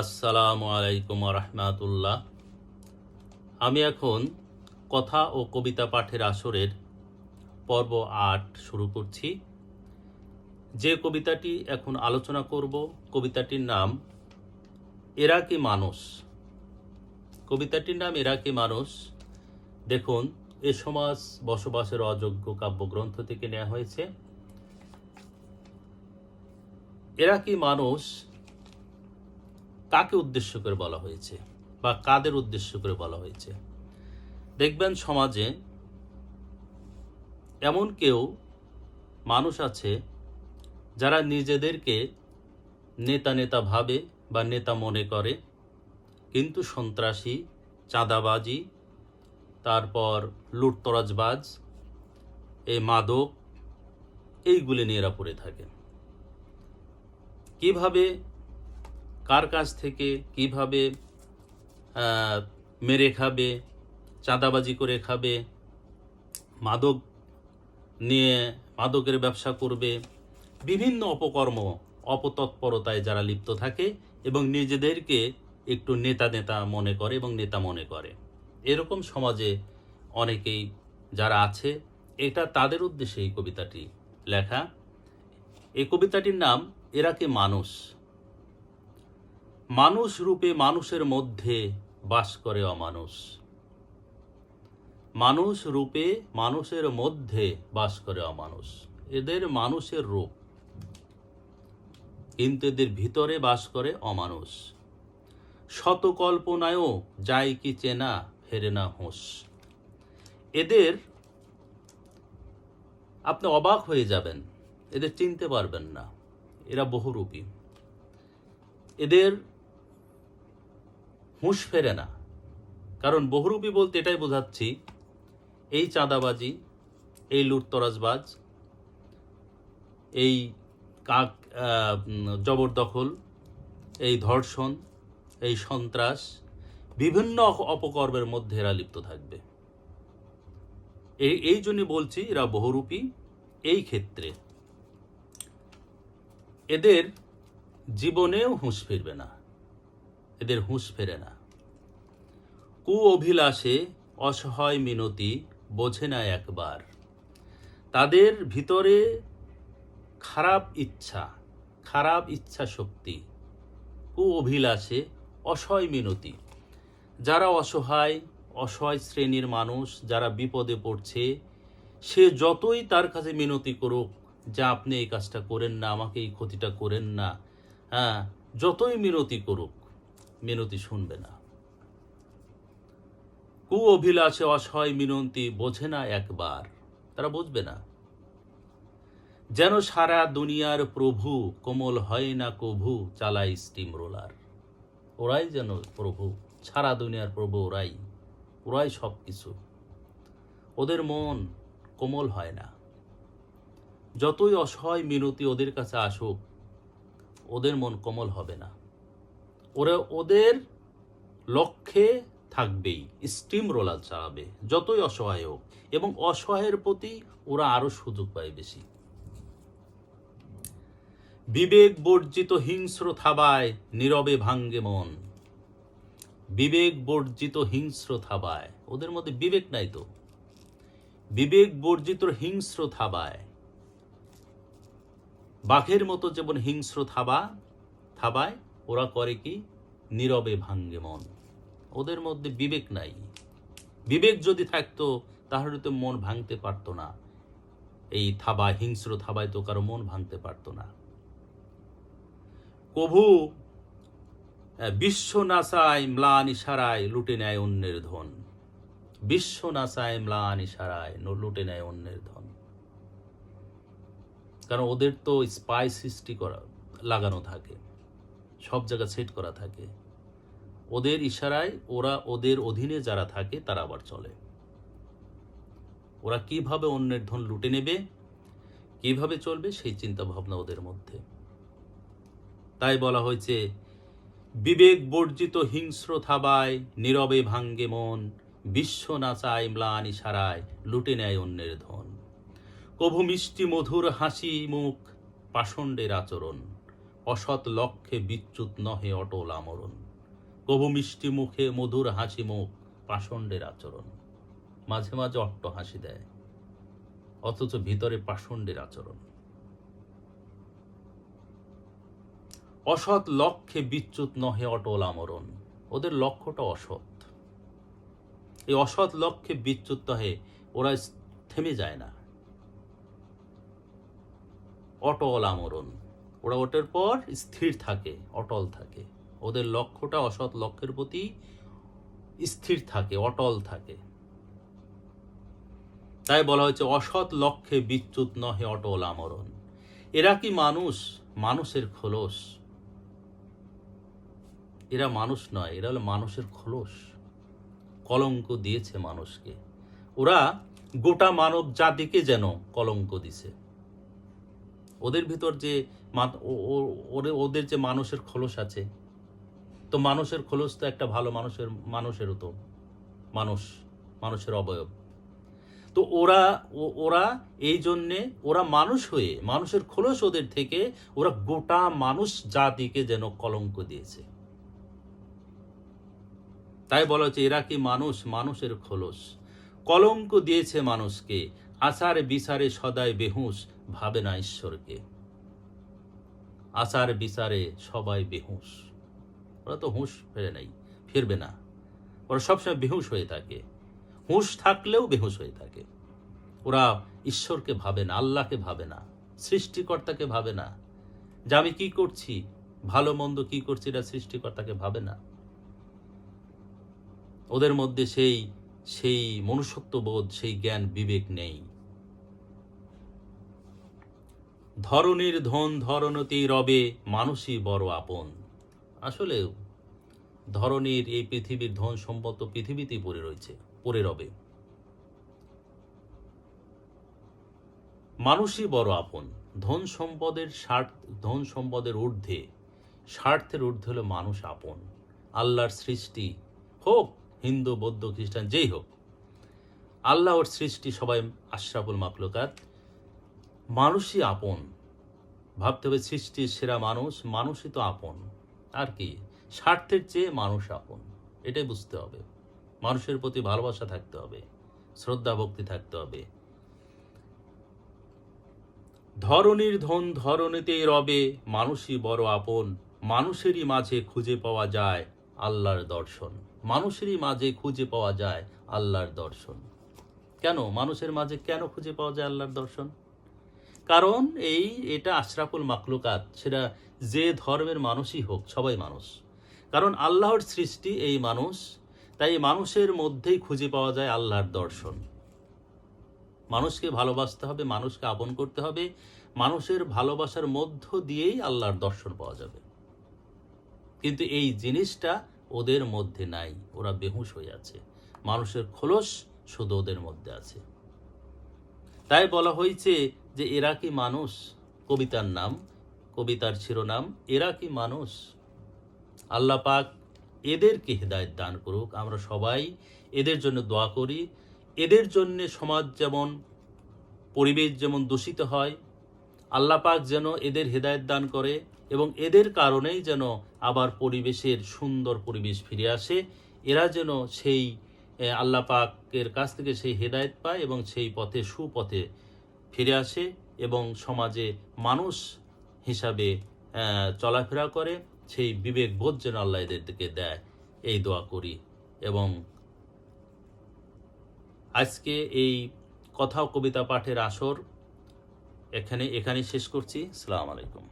আসসালামু আলাইকুম রহমাতুল্লাহ আমি এখন কথা ও কবিতা পাঠের আসরের পর্ব আট শুরু করছি। যে কবিতাটি এখন আলোচনা করব, কবিতাটির নাম এরা কি মানুষ। কবিতাটির নাম এরা কি মানুষ। দেখুন, এ সমাজ বসবাসের অযোগ্য কাব্যগ্রন্থ থেকে নেওয়া হয়েছে। এরা কি মানুষ কাকে উদ্দেশ্য করে বলা হয়েছে বা কাদের উদ্দেশ্য করে বলা হয়েছে? দেখবেন সমাজে এমন কেউ মানুষ আছে যারা নিজেদেরকে নেতা নেতা ভাবে বা নেতা মনে করে, কিন্তু সন্ত্রাসী, চাঁদাবাজি, তারপর লুটতরাজবাজ, এই মাদক, এইগুলি নিয়ে এরা পড়ে থাকে। কীভাবে কার কাছ থেকে, কীভাবে মেরে খাবে, চাঁদাবাজি করে খাবে, মাদক নিয়ে মাদকের ব্যবসা করবে, বিভিন্ন অপকর্ম, অপতৎপরতায় যারা লিপ্ত থাকে এবং নিজেদেরকে একটু নেতা নেতা মনে করে এবং নেতা মনে করে। এরকম সমাজে অনেকেই যারা আছে, এটা তাদের উদ্দেশ্যে এই কবিতাটি লেখা। এই কবিতাটির নাম, এরা কে মানুষ? মানুষ রূপে মানুষের মধ্যে বাস করে অমানুষ। মানুষ রূপে মানুষের মধ্যে বাস করে অমানুষ। এদের মানুষের রূপ। কিন্তু এদের ভিতরে বাস করে অমানুষ। শত কল্পনায়ও যায় কি চেনা, ফেরে না হোস এদের আপনি অবাক হয়ে যাবেন, এদের চিনতে পারবেন না। এরা বহুরূপী। এদের হুঁশ ফেরে না। কারণ বহুরূপী বলতে এটাই বোঝাচ্ছি, এই চাঁদাবাজি, এই লুটতরাজবাজ, এই কাক জবরদখল এই ধর্ষণ, এই সন্ত্রাস, বিভিন্ন অপ- অপকর্মের মধ্যে এরা লিপ্ত থাকবে। এই এই জন্য বলছি এরা বহুরূপী, এই ক্ষেত্রে এদের জীবনেও হুঁশ ফিরবে না। এদের হুঁশ ফেরে না। কু অভিলাষে অসহায় মিনতি বোঝে না একবার। তাদের ভিতরে খারাপ ইচ্ছা খারাপ ইচ্ছা শক্তি। কু অভিলাষে অসহায় মিনতি। যারা অসহায় অসহায় শ্রেণির মানুষ, যারা বিপদে পড়ছে, সে যতই তার কাছে মিনতি করুক, যে আপনি এই কাজটা করেন না, আমাকে এই ক্ষতিটা করেন না হ্যাঁ যতই মিনতি করুক মিনতি শুনবে না। কু অভিলাষে অসহায় মিনতি বোঝে না একবার, তারা বুঝবে না। যেন সারা দুনিয়ার প্রভু কোমল হয় না কভু, চালায় স্টিম রোলার ওরাই যেন প্রভু, সারা দুনিয়ার প্রভু ওরাই ওরাই সব কিছু ওদের মন কোমল হয় না। যতই অসহায় মিনতি ওদের কাছে আসুক, ওদের মন কোমল হবে না। ওরা ওদের লক্ষ্যে থাকবেই স্টিম রোলার চালাবে, যতই অসহায় হোক। এবং অসহায়ের প্রতি ওরা আরও সুযোগ পায় বেশি। বিবেক বর্জিত হিংস্র থাবায় নীরবে ভাঙ্গে মন। বিবেক বর্জিত হিংস্র থাবায়, ওদের মধ্যে বিবেক নাই তো। বিবেক বর্জিত হিংস্র থাবায়। বাঘের মতো যেমন হিংস্র থাবা, থাবায় ওরা করে কি? নীরবে ভাঙ্গে মন। ওদের মধ্যে বিবেক নাই। বিবেক যদি থাকতো, তাহলে তো মন ভাঙতে পারতো না। এই থাবা, হিংস্র থাবায় তো কারও মন ভাঙতে পারতো না। কভু বিশ্ব নাসায় ম্লান ইশারায় লুটে নেয় অন্যের ধন। বিশ্ব নাসায় ম্লান ইশারায় লুটে নেয় অন্যের ধন। কারণ ওদের তো স্পাই সৃষ্টি করা, লাগানো থাকে। সব জায়গা সেট করা থাকে। ওদের ইশারায় ওরা ওদের অধীনে যারা থাকে, তারা আবার চলে। ওরা কীভাবে অন্যের ধন লুটে নেবে, কীভাবে চলবে, সেই চিন্তা ভাবনা ওদের মধ্যে। তাই বলা হয়েছে, বিবেক বর্জিত হিংস্র থাবায়, নীরবে ভাঙ্গে মন, বিশ্ব নাচায় ম্লান ইশারায়, লুটে নেয় অন্যের ধন। কভু মিষ্টি মধুর হাসি মুখ, পাষণ্ডের আচরণ। অসৎ লক্ষ্যে বিচ্যুত নহে অটল আমরণ। কবু মিষ্টি মুখে মধুর হাসি মুখ পাষণ্ডের আচরণ। মাঝে মাঝে অট্ট হাসি দেয়, অথচ ভিতরে পাষণ্ডের আচরণ। অসৎ লক্ষ্যে বিচ্যুত নহে অটল আমরণ। ওদের লক্ষ্যটা অসৎ। এই অসৎ লক্ষ্যে বিচ্যুত নহে, ওরা থেমে যায় না। অটল আমরণ। ওরা ওটার পর স্থির থাকে, অটল থাকে। ওদের লক্ষ্যটা অসৎ লক্ষ্যের প্রতি স্থির থাকে, অটল থাকে। তাই বলা হয়েছে, অসৎ লক্ষ্যে বিচ্যুত নহে অটল আমরণ। এরা কি মানুষ? মানুষের খোলস। এরা মানুষ নয়, এরা হলো মানুষের খোলস। কলঙ্ক দিয়েছে মানুষকে। ওরা গোটা মানব জাতিকে যেন কলঙ্ক দিছে। ওদের ভিতর যে ওদের যে মানুষের খোলস আছে। তো মানুষের খোলস তো একটা ভালো মানুষের মানুষেরও তো। মানুষ, মানুষের অবয়ব। তো ওরা ওরা এই জন্যে ওরা মানুষ হয়ে, মানুষের খোলস ওদের থেকে ওরা গোটা মানুষ জাতিকে যেন কলঙ্ক দিয়েছে। তাই বলা হচ্ছে, এরা কি মানুষ? মানুষের খোলস। কলঙ্ক দিয়েছে মানুষকে। আচার বিচারে সদাই বেহুশ, ভাবে না ঈশ্বরকে। আচার বিচারে সবাই বেহুশ। ওরা তো হুঁশ ফেরে নাই, ফিরবে না। ওরা সবসময় বেহুশ হয়ে থাকে। হুঁশ থাকলেও বেহুশ হয়ে থাকে। ওরা ঈশ্বরকে ভাবে না, আল্লাহকে ভাবে না, সৃষ্টিকর্তাকে ভাবে না। যে আমি কি করছি, ভালো মন্দ কি করছি এটা সৃষ্টিকর্তাকে ভাবে না। ওদের মধ্যে সেই সেই মনুষ্যত্ববোধ, সেই জ্ঞান, বিবেক নেই। ধরনীর ধন ধরনতি রবে মানুষই বড় আপন। আসলে ধরনের এই পৃথিবীর ধন সম্পদ তো পৃথিবীতেই পড়ে রয়েছে, পড়ে রবে। মানুষই বড় আপন। ধন সম্পদের স্বার্থ, ধন সম্পদের ঊর্ধ্বে, স্বার্থের ঊর্ধ্বে হলো মানুষ আপন। আল্লাহর সৃষ্টি হোক, হিন্দু, বৌদ্ধ, খ্রিস্টান, যেই হোক, আল্লাহর সৃষ্টি সবাই আশরাফুল মাকলুকাত মানুষই আপন। ভাবতে হবে সৃষ্টির সেরা মানুষ, মানুষই তো আপন। আর কি, স্বার্থের চেয়ে মানুষ আপন। এটাই বুঝতে হবে। মানুষের প্রতি ভালোবাসা থাকতে হবে, শ্রদ্ধা, ভক্তি থাকতে হবে। ধরনীর ধন ধরনীতেই রবে, মানুষই বড় আপন। মানুষেরই মাঝে খুঁজে পাওয়া যায় আল্লাহর দর্শন। মানুষেরই মাঝে খুঁজে পাওয়া যায় আল্লাহর দর্শন। কেন? মানুষের মাঝে কেন খুঁজে পাওয়া যায় আল্লাহর দর্শন? কারণ এই, এটা আশরাফুল মাকলুকাত সেটা যে ধর্মের মানুষই হোক, সবাই মানুষ। কারণ আল্লাহর সৃষ্টি এই মানুষ, তাই মানুষের মধ্যেই খুঁজে পাওয়া যায় আল্লাহর দর্শন। মানুষকে ভালোবাসতে হবে, মানুষকে আপন করতে হবে, মানুষের ভালোবাসার মধ্য দিয়েই আল্লাহর দর্শন পাওয়া যাবে। কিন্তু এই জিনিসটা ওদের মধ্যে নাই, ওরা বেহুশ হয়ে আছে। মানুষের খোলস শুধু ওদের মধ্যে আছে। তাই বলা হয়েছে যে এরা কি মানুষ? কবিতার নাম, কবিতার শিরোনাম, এরা কি মানুষ? আল্লাহ পাক এদেরকে হেদায়ত দান করুক। আমরা সবাই এদের জন্য দোয়া করি। এদের জন্য সমাজ যেমন, পরিবেশ যেমন দূষিত হয়, আল্লাহ পাক যেন এদের হেদায়ত দান করে এবং এদের কারণেই যেন আবার পরিবেশের সুন্দর পরিবেশ ফিরে আসে। এরা যেন সেই আল্লাহ পাকের কাছ থেকে সেই হেদায়ত পায় এবং সেই পথে, সুপথে ফিরে আসে এবং সমাজে মানুষ হিসাবে চলাফেরা করে, সেই বিবেক বোধ যেন আল্লাহ এদেরকে দেয়। এই দোয়া করি এবং আজকে এই কথা কবিতা পাঠের আসর এখানে এখানে শেষ করছি। সালাম আলাইকুম।